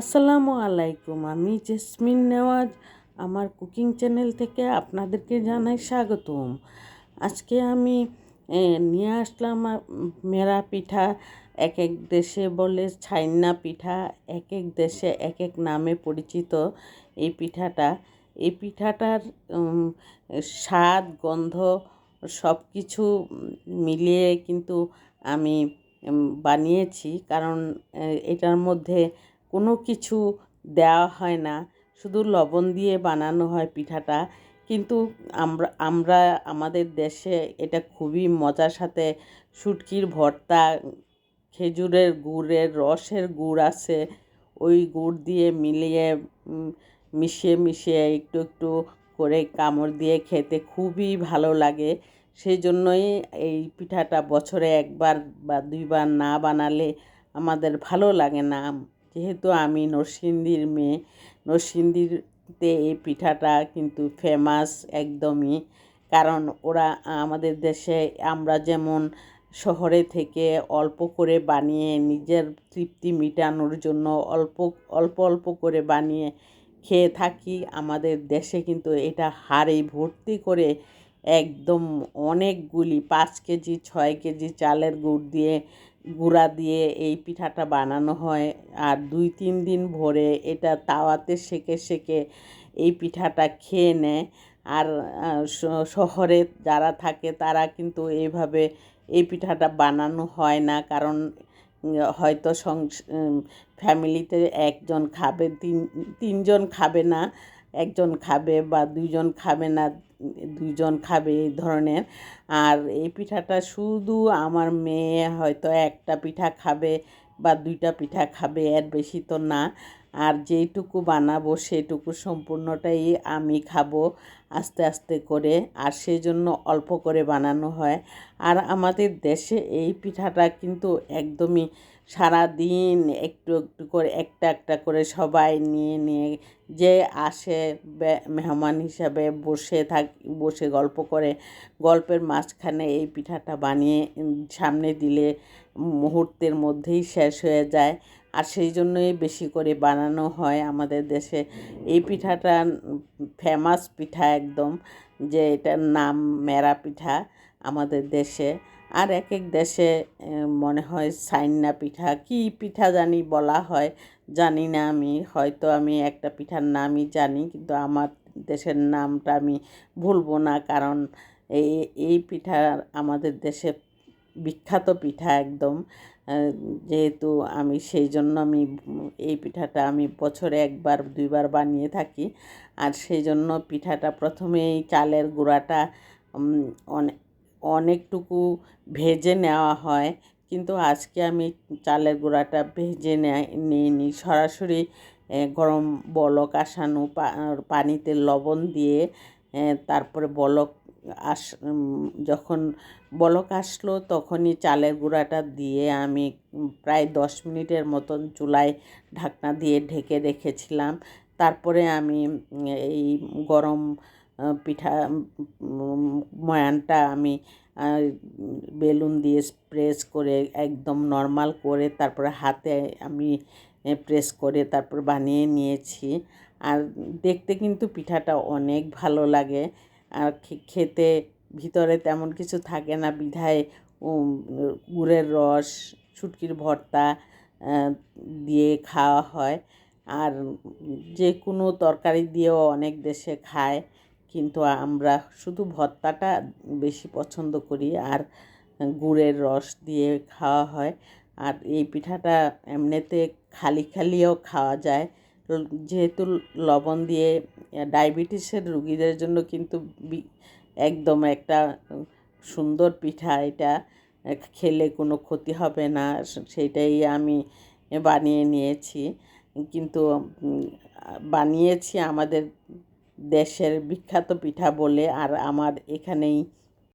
আসসালামু আলাইকুম, আমি জেসমিন নেওয়াজ, আমার কুকিং চ্যানেল থেকে আপনাদেরকে জানাই স্বাগতম। আজকে আমি নিয়ে আসলাম মেরা পিঠা এক এক দেশে বলে ছাইনা পিঠা এক এক দেশে এক এক নামে পরিচিত এই পিঠাটা। এই পিঠাটার স্বাদ, গন্ধ সব কিছু মিলিয়ে কিন্তু আমি বানিয়েছি। কারণ এটার মধ্যে কোনো কিছু দেওয়া হয় না। শুধু লবণ দিয়ে বানানো হয় পিঠাটা। কিন্তু আমরা আমরা আমাদের দেশে এটা খুবই মজার সাথে শুটকির ভর্তা, খেজুরের গুড়ের, রসের গুড় আছে। ওই গুড় দিয়ে মিলিয়ে মিশিয়ে মিশিয়ে একটু একটু করে কামড় দিয়ে খেতে খুবই ভালো লাগে। সেই জন্যই এই পিঠাটা বছরে একবার বা দুইবার না বানালে আমাদের ভালো লাগে না। যেহেতু আমি নরসিংদীর মেয়ে, নরসিংদীতে এই পিঠাটা কিন্তু ফেমাস একদমই। কারণ ওরা আমাদের দেশে আমরা যেমন শহরে থেকে অল্প করে বানিয়ে নিজের তৃপ্তি মেটানোর জন্য অল্প অল্প অল্প করে বানিয়ে খেয়ে থাকি, আমাদের দেশে কিন্তু এটা হাড়ে ভর্তি করে একদম অনেকগুলি পাঁচ কেজি, ছয় কেজি চালের গুড় দিয়ে গুঁড়া দিয়ে এই পিঠাটা বানানো হয় আর দুই তিন দিন ভরে এটা তাওয়াতে সেকে সেকে এই পিঠাটা খেয়ে নেয়। আর শহরে যারা থাকে তারা কিন্তু এইভাবে এই পিঠাটা বানানো হয় না। কারণ হয়তো ফ্যামিলিতে একজন খাবে, তিন, তিনজন খাবে না, একজন খাবে বা দুইজন খাবে না। দুইজন খাবে এই ধরনের। আর এই পিঠাটা শুধু আমার মেয়ে হয়তো একটা পিঠা খাবে বা দুইটা পিঠা খাবে, এর বেশি তো না। আর যেইটুকু বানাবো সেইটুকু সম্পূর্ণটাই আমি খাব আস্তে আস্তে করে। আর সেই জন্য অল্প করে বানানো হয়। আর আমাদের দেশে এই পিঠাটা কিন্তু একদমই সারা দিন একটু একটু করে একটা একটা করে সবাই নিয়ে নিয়ে যে আসে মেহমান হিসাবে বসে থাক, বসে গল্প করে। গল্পের মাঝখানে এই পিঠাটা বানিয়ে সামনে দিলে মুহূর্তের মধ্যেই শেষ হয়ে যায়। আর সেই জন্যই বেশি করে বানানো হয় আমাদের দেশে। এই পিঠাটা ফেমাস পিঠা একদম, যে এটার নাম মেরা পিঠা আমাদের দেশে। আর এক এক দেশে মনে হয় সাইন্না পিঠা, কি পিঠা জানি বলা হয়, জানি না আমি। হয়তো আমি একটা পিঠার নামই জানি, কিন্তু আমার দেশের নামটা আমি ভুলবো না, কারণ এই এই পিঠা আমাদের দেশে বিখ্যাত পিঠা একদম। যেহেতু আমি সেই জন্য আমি এই পিঠাটা আমি বছরে একবার, দুইবার বানিয়ে থাকি। আর সেই জন্য পিঠাটা প্রথমেই চালের গুঁড়াটা অনেক অনেকটুকু ভেজে নেওয়া হয়। কিন্তু আজকে আমি চালের গুঁড়াটা ভেজে নিইনি। সরাসরি গরম বলক আসানো পানিতে লবণ দিয়ে তারপরে বলক আস যখন বলক আসলো তখনই চালের গুঁড়াটা দিয়ে আমি প্রায় দশ মিনিটের মতন চুলায় ঢাকনা দিয়ে ঢেকে রেখেছিলাম। তারপরে আমি এই গরম পিঠা ময়ানটা আমি বেলুন দিয়ে স্প্রেস করে একদম নর্মাল করে তারপরে হাতে আমি প্রেস করে তারপর বানিয়ে নিয়েছি। আর দেখতে কিন্তু পিঠাটা অনেক ভালো লাগে। আর খেতে ভিতরে তেমন কিছু থাকে না। বিধায় গুড়ের রস, শুটকির ভর্তা দিয়ে খাওয়া হয়। আর যে কোনো তরকারি দিয়েও অনেক দেশে খায়। কিন্তু আমরা শুধু ভর্তাটা বেশি পছন্দ করি। আর গুড়ের রস দিয়ে খাওয়া হয়। আর এই পিঠাটা এমনিতে খালি খালিও খাওয়া যায়। যেহেতু লবণ দিয়ে ডায়াবেটিসের রুগীদের জন্য কিন্তু একদম একটা সুন্দর পিঠা এটা। খেলে কোনো ক্ষতি হবে না, সে- সেইটাই আমি বানিয়ে নিয়েছি। কিন্তু বানিয়েছি আমাদের দেশের বিখ্যাত পিঠা বলে, আর আমার এখানেই